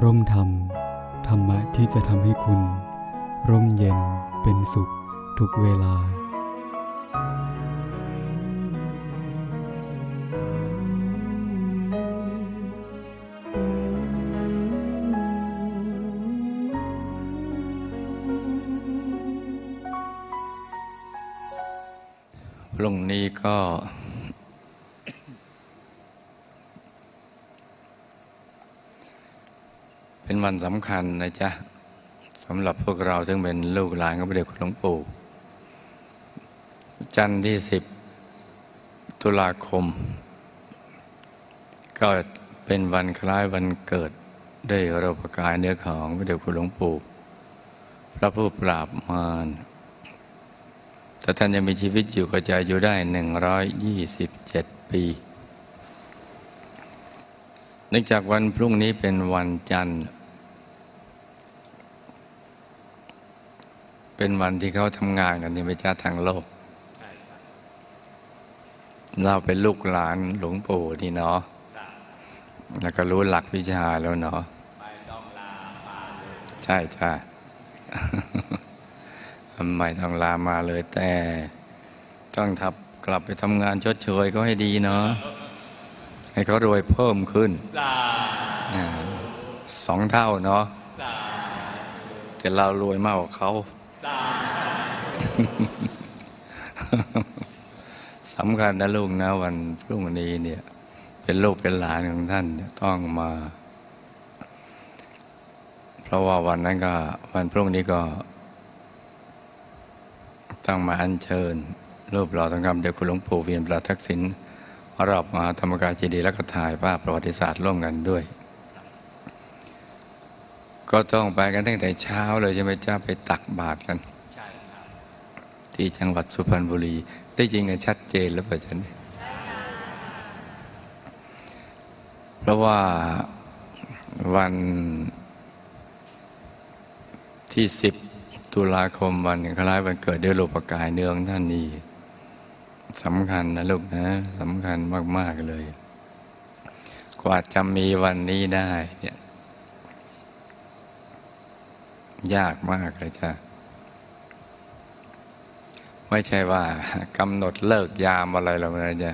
ร่มธรรม ธรรมะที่จะทำให้คุณ ร่มเย็นเป็นสุขทุกเวลา พรุ่งนี้ก็ เป็น วันสำคัญนะจ๊ะสำหรับพวกเราซึ่งเป็นลูกหลานของพระเดชคุณหลวงปู่ จันทร์ที่สิบตุลาคม ก็เป็นวันคล้ายวันเกิดด้วยเราประกายเนื้อของพระเดชคุณหลวงปู่พระผู้ปราบมารถ้าท่านยังมีชีวิตอยู่ก็จะอยู่ได้หนึ่งร้อยยี่สิบเจ็ดปีเนื่องจากวันพรุ่งนี้เป็นวันจันทร์ เป็นวันที่เขาทำงานกันนี่ไม่จ้าทางโลก เราเป็นลูกหลานหลวงปู่ที่เนาะแล้วก็รู้หลักวิชาแล้วเนาะใช่ใช่ทำไมต้องลามาเลยแต่ ต้องทับกลับไปทำงานชดเชยก็ให้ดีเนาะให้เขารวยเพิ่มขึ้นอ่าสองเท่าเนาะแต่เรารวยมากกว่าเขา สำคัญนะลูกนะ วันพรุ่งนี้เนี่ย เป็นลูกเป็นหลานของท่านต้องมา เพราะว่าวันนั้นก็ วันพรุ่งนี้ก็ ต้องมาอัญเชิญ รูปหล่อทองคำเด็กคุณหลวงปู่เวียนประทักษิณรอบมหาธรรมกายเจดีย์แล้วก็ถ่ายภาพประวัติศาสตร์ร่วมกันด้วย ก็ต้องไปกันตั้งแต่เช้าเลยใช่ไหมจ้าไปตักบาตรกัน ที่จังหวัดสุพรรณบุรี ได้จริงกันชัดเจนแล้วป่ะจ๊ะเนี่ยเพราะว่าวันที่สิบตุลาคมวันคล้ายวันเกิดเดือนลูปะกายเนืองท่านนี่สำคัญนะลูกนะสำคัญมาก ๆ เลย กว่าจะมีวันนี้ได้เนี่ยยากมากเลยจ้ะ ไม่ใช่ว่ากำหนดเลิกยามอะไรหรอกนะจ๊ะ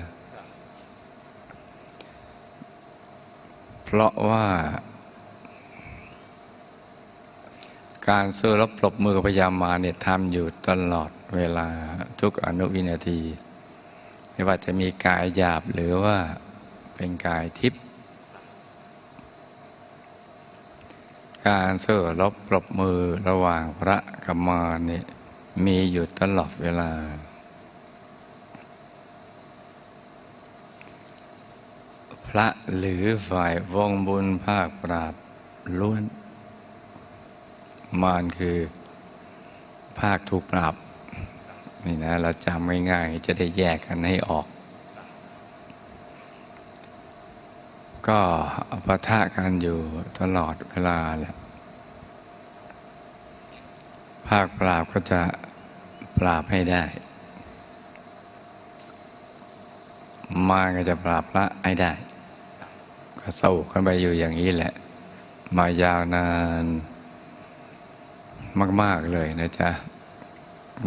เพราะว่า การสู้รบปรบมือพยามาเนี่ยทำอยู่ตลอดเวลาทุกอนุวินาที ไม่ว่าจะมีกายหยาบหรือว่าเป็นกายทิพย์การเสู้รบปรบมือระหว่างพระกับมารเนี่ย มีอยู่ตลอดเวลา พระหรือฝ่ายวงบุญภาคปราบล้วน มารคือภาคถูกปรับนี่นะเราจำง่ายๆจะได้แยกกันให้ออก ก็ปะทะกันอยู่ตลอดเวลาแหละ ภาคปราบก็จะปราบให้ได้ มารก็จะปราบละให้ได้ ก็สู้กันไปอยู่อย่างนี้แหละ มายาวนานมาก ๆ เลยนะจ๊ะ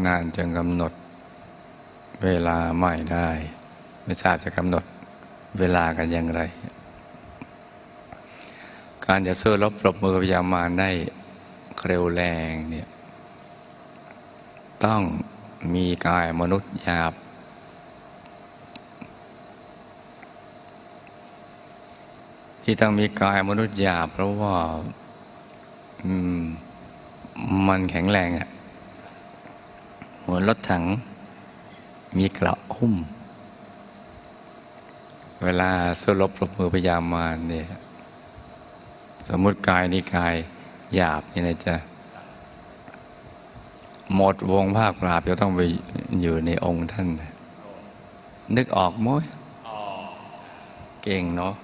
นานจนกำหนด เวลาไม่ได้ ไม่ทราบจะกำหนดเวลากันอย่างไร การจะสู้รบปรบมือพยามารได้เร็วแรงเนี่ย ต้องมีกายมนุษย์หยาบ ที่ต้องมีกายมนุษย์หยาบ เพราะว่ามันแข็งแรงอะ่ะเหมือนรถถัง มีกระหุ้ม เวลาสู้รบปรบมือพยายามมาเนี่ย สมมุติกายนี้กายหยาบนี่นะจ๊ะ หมดวงภาคปราบจะต้องไปอยู่ในองค์ท่าน นึกออกมั้ยเก่งเนาะ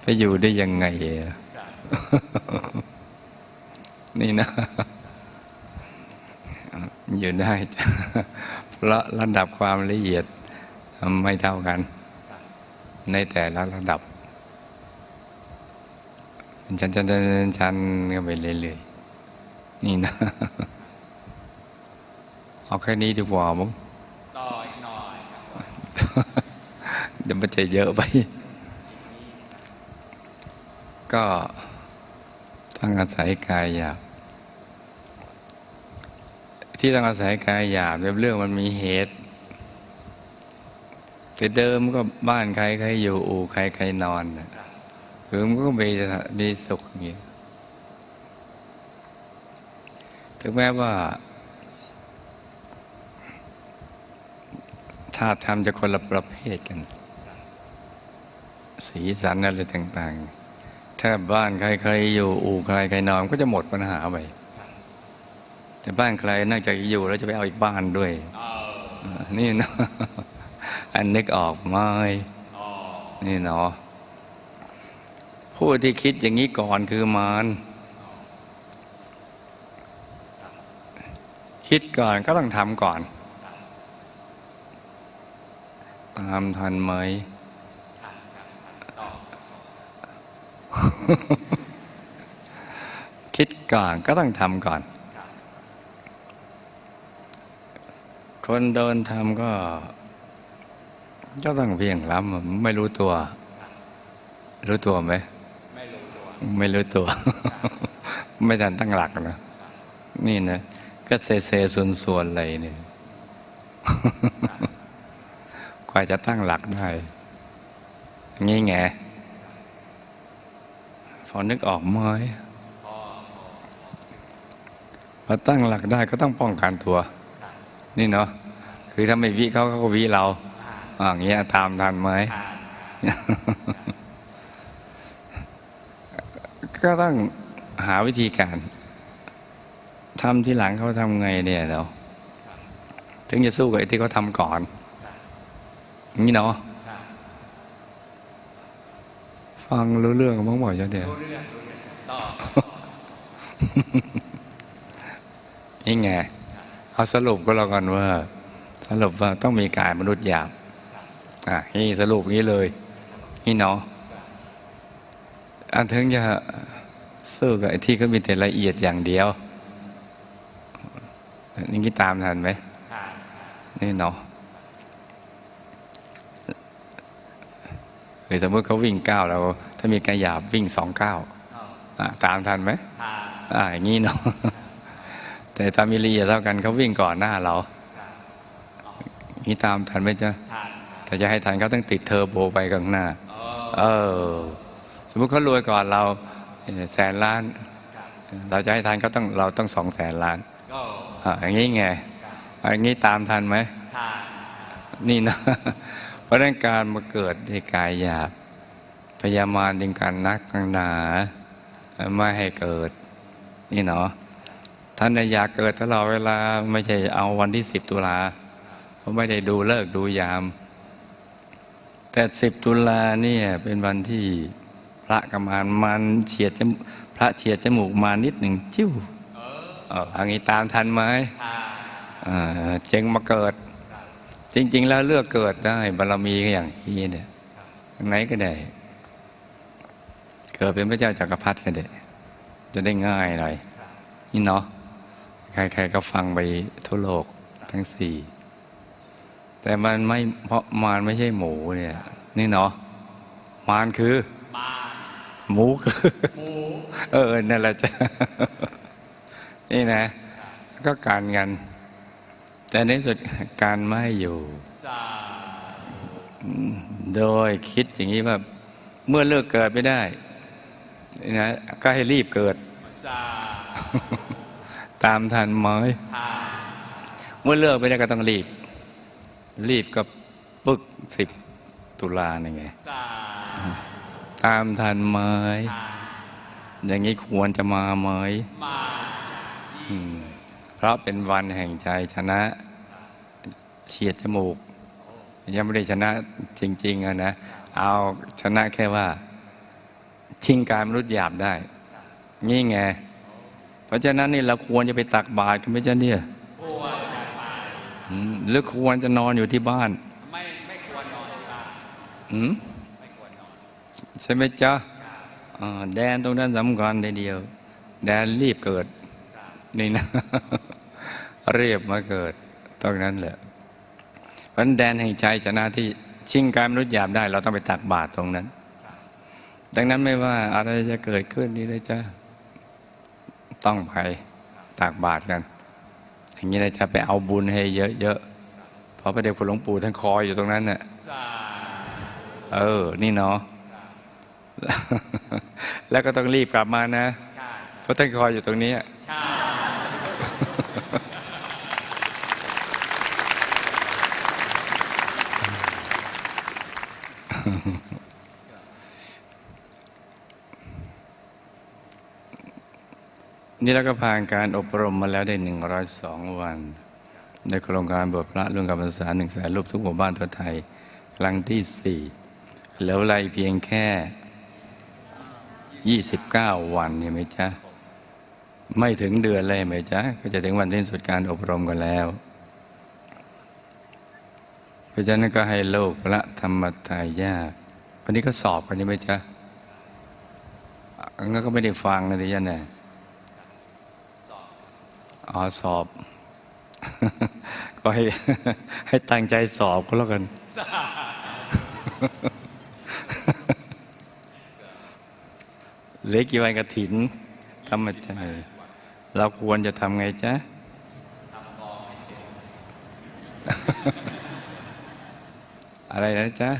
ไปอยู่ได้ยังไง นี่นะ อยู่ได้ เพราะระดับความละเอียดไม่เท่ากัน ในแต่ละระดับ เป็นชั้นชั้นชั้นชั้นกันไปเรื่อยๆนี่นะเอาแค่นี้ดีกว่ามั้งต่ออีกหน่อยเดี๋ยวมันจะเยอะไป ก็ต้องอาศัยกายหยาบที่ต้องอาศัยกายหยาบเรื่องมันมีเหตุแต่เดิมก็บ้านใครใครอยู่อู่ใครใครนอนน่ะ คือมันก็มีมีสุขอย่างเงี้ยถึงแม้ว่าธาตุธรรมจะคนละประเภทกัน สีสันอะไรต่างๆ ถ้าบ้านใครใครอยู่อู่ใครใครนอนก็จะหมดปัญหาไปแต่บ้านใครนอกจากจะอยู่แล้วจะไปเอาอีกบ้านด้วยเอออ่านี่เนาะอันนึกออกไหมอ๋อนี่เนาะ ผู้ที่คิดอย่างนี้ก่อนคือมารคิดก่อนก็ต้องทำก่อน ตามทันไหม คิดก่อนก็ต้องทำก่อน คนโดนทำก็ ก็ต้องเพียงรับไม่รู้ตัว รู้ตัวไหม ไม่รู้ตัว ไม่ทันตั้งหลักนะนี่นะก็เซเซส่วนส่วนๆอะไรเนี่ยกว่าจะตั้งหลักได้งี้ไงพอนึกออกไหมพอตั้งหลักได้ก็ต้องป้องกันตัว นี่เนาะคือถ้าไม่วิเขาเขาก็วิเราอ่าอย่างเงี้ยตามทันไหม ก็ต้องหาวิธีการทำที่หลังเขาทำไงเนี่ยเนาถึงจะสู้กับไอ้ที่เขาทำก่อนนี่เนาะฟังรู้เรื่องมั้งบ่อกจะเดียวรู้เรื่องรู้เรื่องต่อนี่ไงเอาสรุปก็แล้วกันว่า สรุปว่าต้องมีกายมนุษย์หยาบอะนี่สรุปงี้เลย นี่เนาะอันถึงจะ สู้กับไอ้ที่เขามีแต่ละเอียดอย่างเดียวนี่คิดตามทันไหมนี่เนาะหรือสมมติเขาวิ่งเก้าวเราถ้ามีกายหยาบวิ่งสองเก้าวตามทันไหมอ่าอย่างนี้เนาะแต่ถ้ามีละเอียดเท่ากันเขาวิ่งก่อนหน้าเรานี้ตามทันไหมจ๊ะแต่จะให้ทันเขาต้องติดเทอร์โบไปข้างหน้า เออ สมมติเขารวยก่อนเรา แสนล้าน เราจะให้ทันเขาต้องเราต้องสองแสนล้านก็อ่าอย่างนี้ไงอ่าอย่างนี้ตามทันไหมทานนี่นะ เพราะฉะนั้นการมาเกิดในกายหยาบพยามารดึงการนักตั้งหนาไม่ให้เกิด นี่เนาะท่านอยากเกิดตลอดเวลาไม่ใช่เอาวันที่สิบตุลาเพราะไม่ได้ดูเลิกษ์ดูยาม แต่สิบตุลาเนี่ยเป็นวันที่ พระกำมานมันเฉียดจมูกพระเฉียดจมูกมานิดหนึ่งจิ้วเอออันนี้ตามทันไหมทานอ่าจึงมาเกิด จริง ๆ แล้วเลือกเกิดได้บารมีก็อย่างนี้เนี่ยไหนก็ได้ เกิดเป็นพระเจ้าจักรพรรดิก็ได้ จะได้ง่ายหน่อยนี่เนาะใครๆก็ฟังไปทั่วโลกทั้งสี่ แต่มันไม่เพราะมารไม่ใช่หมูเนี่ย นี่เนาะมารคือมา หมูคือหมูเออนั่นแหละจ้ะนี่นะ ก็การกันแต่ในสุดการไม่อยู่โดยคิดอย่างนี้ว่า เมื่อเลิกเกิดไม่ได้นะก็ให้รีบเกิด ตามทันไหมเมื่อเลิกไม่ได้ก็ต้องรีบ รีบก็ปึกสิบตุลานี่ไงสา ตามทันไหมทานอย่างนี้ควรจะมาไหมมาอืมเพราะเป็นวันแห่งใจชนะเฉียดจมูกยังไม่ได้ชนะจริงๆอะนะ เอาชนะแค่ว่า ชิงการมนุษย์หยาบได้ นี่ไง เพราะฉะนั้นนี่เราควรจะไปตักบาตรกันไหมจ๊ะเนี่ยปวดอืมหรือควรจะนอนอยู่ที่บ้าน ไม่ไม่ควรนอนที่บ้านอืมไม่ ใช่ไหมจ๊ะอ่าแดนตรงนั้นสำคัญทีเดียว แดนรีบเกิด นี่นะเรียบมาเกิด ตรงนั้นแหละเพราะแดนแห่งใจชนะที่ชิงการมนุษย์หยาบได้ เราต้องไปตักบาตรตรงนั้น ดังนั้นไม่ว่าอะไรจะเกิดขึ้นนี่เลยจ้ะต้องไปตักบาตรกัน อย่างนี้นะจะไปเอาบุญให้เยอะๆเพราะพระเดชคุณหลวงปู่ท่านคอยอยู่ตรงนั้นน่ะเออ นี่เนาะ แล้วก็ต้องรีบกลับมานะใช่เพราะท่านคอยอยู่ตรงนี้ใช่นี่เราก็ผ่านการอบรมมาแล้วได้หนึ่งร้อยสองวัน ในโครงการบวชพระเรื่องการภาษาหนึ่งแสนรูปทุกหมู่บ้านทั่วไทย ครั้งที่สี่แล้วไล่เพียงแค่ ยี่สิบเก้าวันเห็นไหมจ๊ะ ไม่ถึงเดือนเลยเห็นไหมจ๊ะ ก็จะถึงวันสิ้นสุดการอบรมกันแล้ว เพราะฉะนั้นก็ให้โลกพระธรรมทายาทวันนี้ก็สอบกันใช่ไหมจ๊ะอะงั้นก็ไม่ได้ฟังนะดิยันน่ะอ๋อสอบ ก็ให้ให้ตั้งใจสอบก็แล้วกัน เหลือกี่วันกระถินทำมาใจเราควรจะทำไงจ๊ะอะไรนะจ๊ะ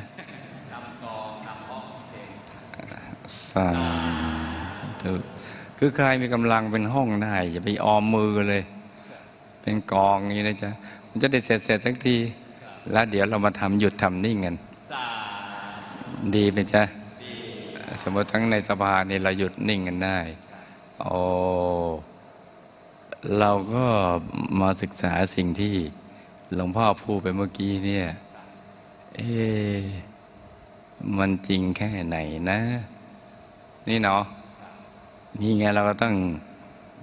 สาธุคือใครมีกำลังเป็นห้องได้ อย่าไปออมมือเลย เป็นกองอย่างนี้นะจ๊ะ มันจะได้เสร็จเสร็จสักที แล้วเดี๋ยวเรามาทำหยุดทำนิ่งกันสาดีไหมจ๊ะส มมติทั้งในสภานี่เราหยุดนิ่งกันได้โอ้เราก็มาศึกษาสิ่งที่หลวงพ่อพูดไปเมื่อกี้เนี่ย เอ๊ะมันจริงแค่ไหนนะ นี่เนาะนี่ไงเราก็ต้อง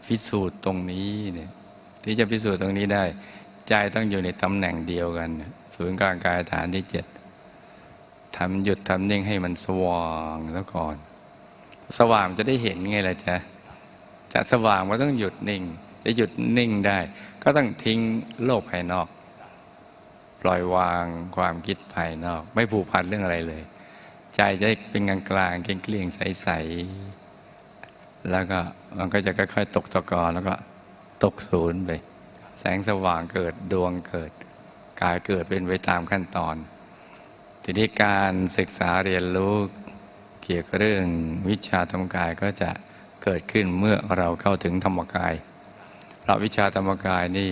พิสูจน์ตรงนี้เนี่ย ที่จะพิสูจน์ตรงนี้ได้ ใจต้องอยู่ในตำแหน่งเดียวกัน ศูนย์กลางกายฐานที่เจ็ด ทำหยุดทำนิ่งให้มันสว่างแล้วก่อน สว่างจะได้เห็นไงล่ะจ๊ะจะสว่างมันต้องหยุดนิ่ง จะหยุดนิ่งได้ ก็ต้องทิ้งโลกภายนอก ปล่อยวางความคิดภายนอก ไม่ผูกพันเรื่องอะไรเลย ใจจะเป็นกลางกลางเกลี้ยงใสๆแล้วก็มันก็จะค่อยๆตกตะกอนแล้วก็ตกศูนย์ไป แสงสว่างเกิดดวงเกิด กายเกิดเป็นไปตามขั้นตอน ทีนี้การศึกษาเรียนรู้เกี่ยวกับเรื่องวิชาธรรมกายก็จะเกิดขึ้นเมื่อเราเข้าถึงธรรมกายเราวิชาธรรมกายนี่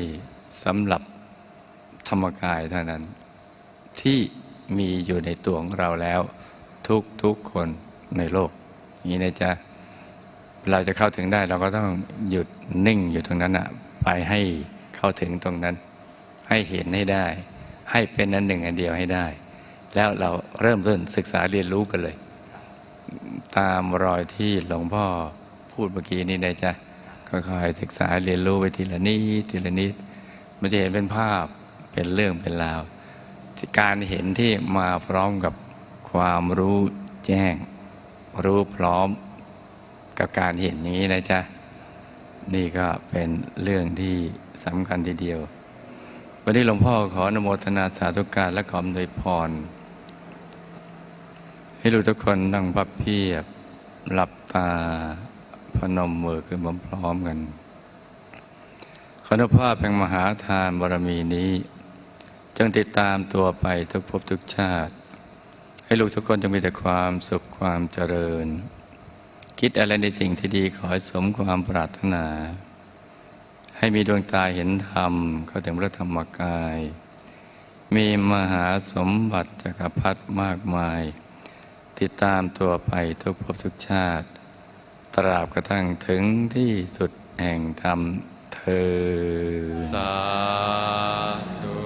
สำหรับธรรมกายเท่านั้น ที่มีอยู่ในตัวของเราแล้ว ทุกทุกคนในโลกอย่างนี้นะจ๊ะเราจะเข้าถึงได้เราก็ต้องหยุดนิ่งอยู่ตรงนั้นอะไปให้เข้าถึงตรงนั้น ให้เห็นให้ได้ ให้เป็นอันหนึ่งอันเดียวให้ได้ แล้วเราเริ่มต้นศึกษาเรียนรู้กันเลย ตามรอยที่หลวงพ่อพูดเมื่อกี้นี้นะจ๊ะค่อยๆศึกษาเรียนรู้ไปทีละนิดทีละนิดมันจะเห็นเป็นภาพเป็นเรื่องเป็นราวการเห็นที่มาพร้อมกับความรู้แจ้ง รู้พร้อมกับการเห็นอย่างนี้นะจ๊ะนี่ก็เป็นเรื่องที่สำคัญทีเดียว วันนี้หลวงพ่อขออนุโมทนาสาธุการและขออำนวยพร ให้ลูกทุกคนนั่งพับเพียบ หลับตาพนมมือขึ้นพร้อมๆกันขออนุภาพแห่งมหาทานบารมีนี้ จงติดตามตัวไปทุกภพทุกชาติ ให้ลูกทุกคนจงมีแต่ความสุขความเจริญ คิดอะไรในสิ่งที่ดีขอให้สมความปรารถนา ให้มีดวงตาเห็นธรรม เข้าถึงพระธรรมกาย มีมหาสมบัติจักรพรรดิมากมาย ที่ตามตัวไปทุกภพทุกชาติ ตราบกระทั่งถึงที่สุดแห่งธรรมเธอ สาธุ